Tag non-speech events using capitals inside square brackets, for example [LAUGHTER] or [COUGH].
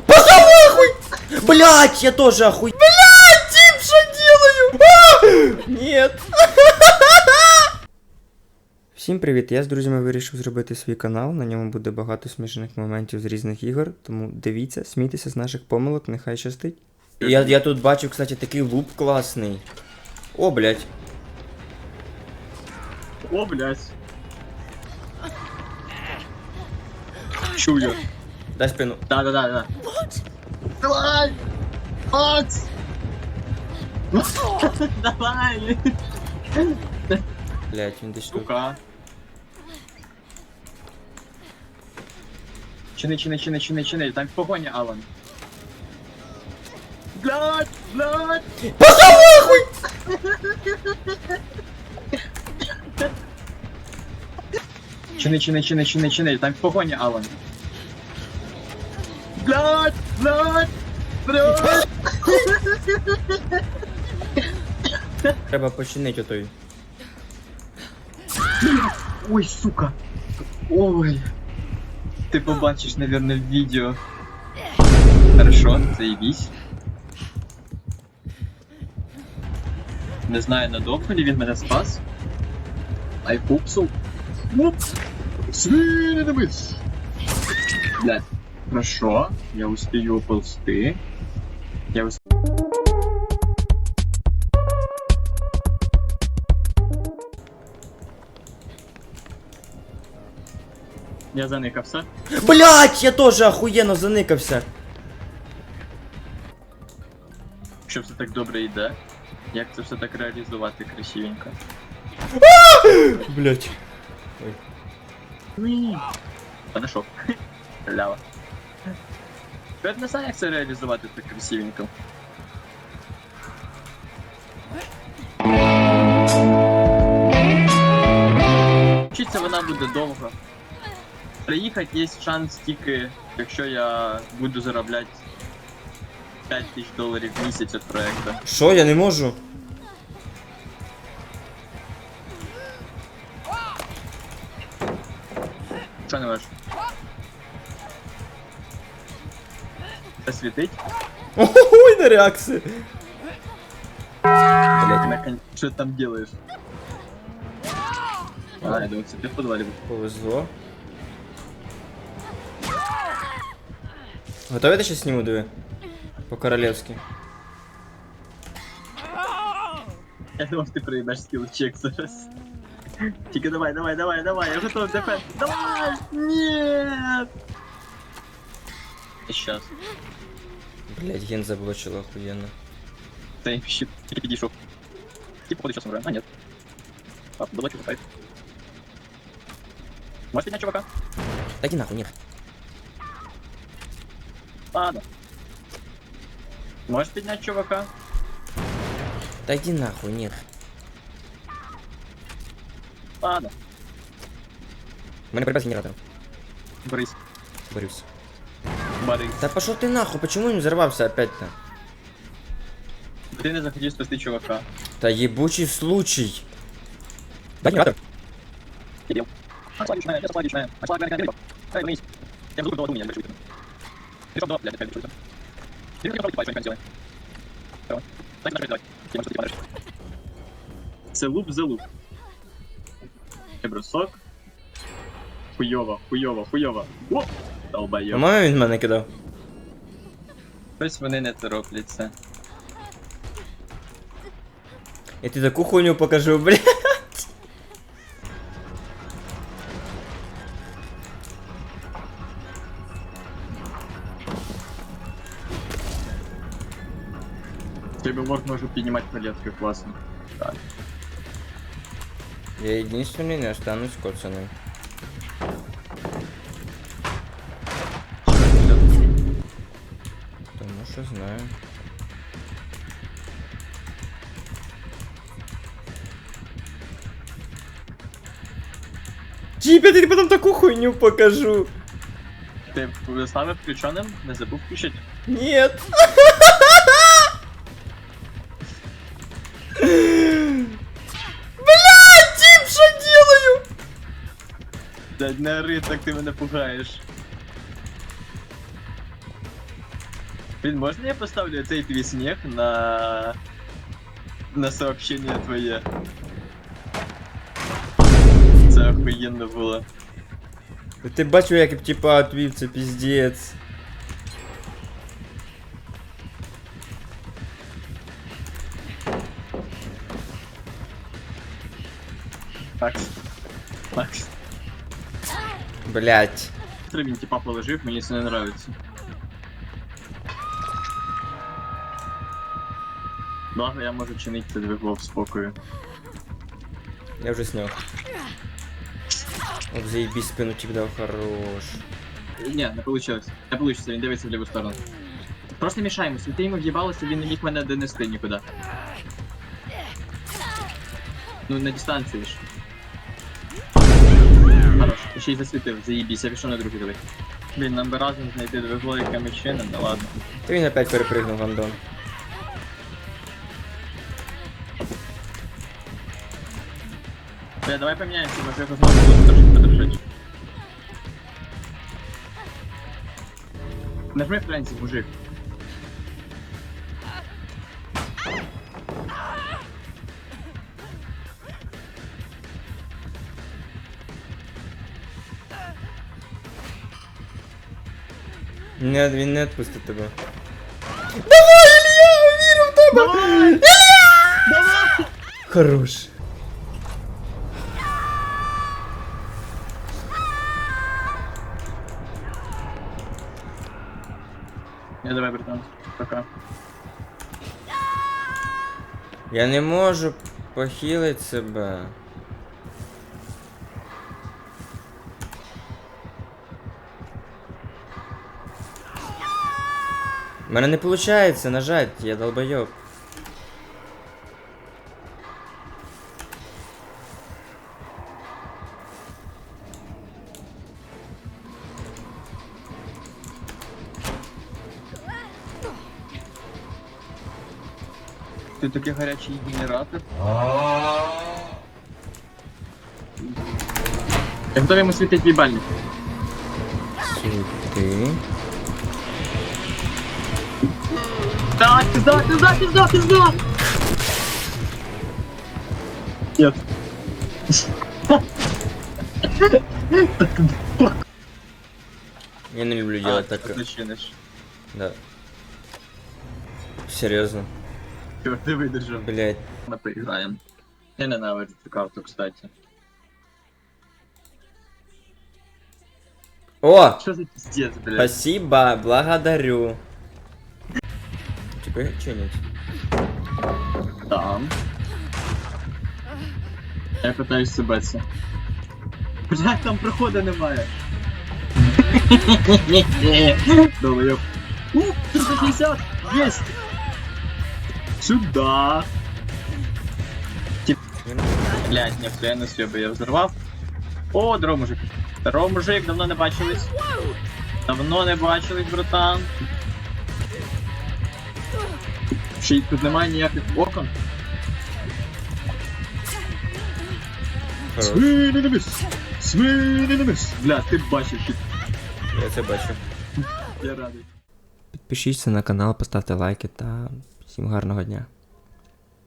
Пошел нахуй! Блять, я тоже охуй... Блять, Тим, что делаю? А! Нет. Всім привіт! Я з друзями вирішив зробити свій канал. На ньому буде багато смішних моментів з різних ігор. Тому дивіться, смійтеся з наших помилок, нехай щастить. Я, я тут бачу, кстати, такий луп класний. О, блять. О, блядь. Чую. Дай спину. Да, да, да, да. Давай! Макс! Давай! Блять, він десь тут. Сука. Чини, чини, чини, чини, чини. Там погоня, Алан. Блядь! Блядь! Пошел нахуй! Чини, чини, чини, чини, чини. Там погоня, Алан. [LAUGHS] Треба починити отой. Ой, сука. Ой. Ты побачишь, наверное, в видео. Хорошо, заебись. Не знаю, надовго ли він мене спас. I hope so. Оп! Мыс! Блядь. Хорошо, я успею ползти. Я ус... Я заникався. Блять, я тоже охуєнно заникався. Що все так добре йде? Як це все так реалізувати красивенько? Блять. Ні. Подошов. [LAUGHS] Лява. Я не знаю, як це реалізувати так красивенько. Вчиться вона буде довго. Приїхати є шанс тільки, якщо я буду заробляти 5 тисяч доларів в місяць від проекту. Що, я не можу? Що не можеш? Це світить? Ой, на реакції. Блять, Наконец, что ты там делаешь? А, я думаю, ты в подвале был. повезло. Готові ти ще сніму диви? По-королевськи. Я думал, ты проебашь скилл чек зараз. Тільки давай, давай, давай, давай, я готов дефен. Давай! Нет! Сейчас. Блять, ген заблочила охуєнно. Ты щит, тільки підійшов. Типа, походу, сейчас умрем. А, нет. А, давай, что файт. Можешь поднять чувака? Та іди нахуй, ні. Ладно. Можешь поднять чувака? Та йди нахуй, ні. Ладно. У мене припас генератор. Борис. Борюсь. Борис. Та пошел ты нахуй, почему не взорвался опять-то? Ти не захотів спасти чувака. Та ебучий случай. Меня не решил. Пришел до блядь, опять решил. Ты не пробуй, что-нибудь сделай. Давай. Дай нажать, давай. Ты можешь, ты падаешь. Це луп за луп. Бросок. Хуйово, хуйово, хуйово. О! Долбайо. По-моєму, він мене кидав. Ось вони не торопляться. Я тобі таку хуйню покажу, блядь. Тебе можно уже поднимать палетки, классно. Так. Я единственный не останусь коцаным. Що знаю. Типа, я тобі потом таку хуйню покажу. Ты с нами включенным? Не забыл включить? Нет. Блядь, Тим, что делаю? Да не ори, так ти мене пугаєш. Блин, можно я поставлю цей твій смех на... на сообщение твоє? Це охуєнно було. Ти бачив, як типа отвів, це піздець. Макс. Макс. Блять. Быстро він типа положив, мені це не нравится. Благо я можу чинити це двигло в спокою. Я вже сняв. От заебись спину тебе дав хорош. Ні, не получилось. Не получится, він дивиться в ліву сторону. Просто мішаємо, світи йому в'їбалося, він не міг мене донести нікуди. Ну, на дистанції ж. Хорош, ще й засвітив, заїбісь, я пішов на другий диви. Блін, нам би разом знайти двигло, яке ми чинимо, ну ладно. Та він опять перепригнув гандон. Бля, давай поміняємося, може його знову буду трошки подержати. Нажми Френсі, мужик. Ні, він не відпустить тебе. Давай, Ілля, вірю в тебе! Давай! Давай! Хорош. Не, давай, братан. Пока. Я не можу похилити себе. У мене не виходить нажать, я долбойоб. Ти такий гарячий генератор. Я готовий йому світить їбальник. Сюди. Так, пизда, пизда, пизда, пизда! Нет. Я не люблю А, делать так. Начинешь. Да. Серьезно. Чё, ты выдержал. Блять. Мы поиграем. Я ненавижу эту карту, кстати. О! Что за пиздец, блядь? Спасибо, благодарю. Типа чинить. Там. Я пытаюсь сибатися. Блядь, там проходу немає. [LAUGHS] Долбоёб. Ух, 360! Есть! Сюда! Блядь, ніхто я не себе, я взорвав. О, здорово, мужик. Здорово, мужик, давно не бачились. Давно не бачились, братан. Ще й тут немає ніяких окон. Хорош. Свининимис! Свининимис! Бля, ти бачиш, ти- Я це бачу. я радий. Підпишіться на канал, поставте лайки та всім гарного дня.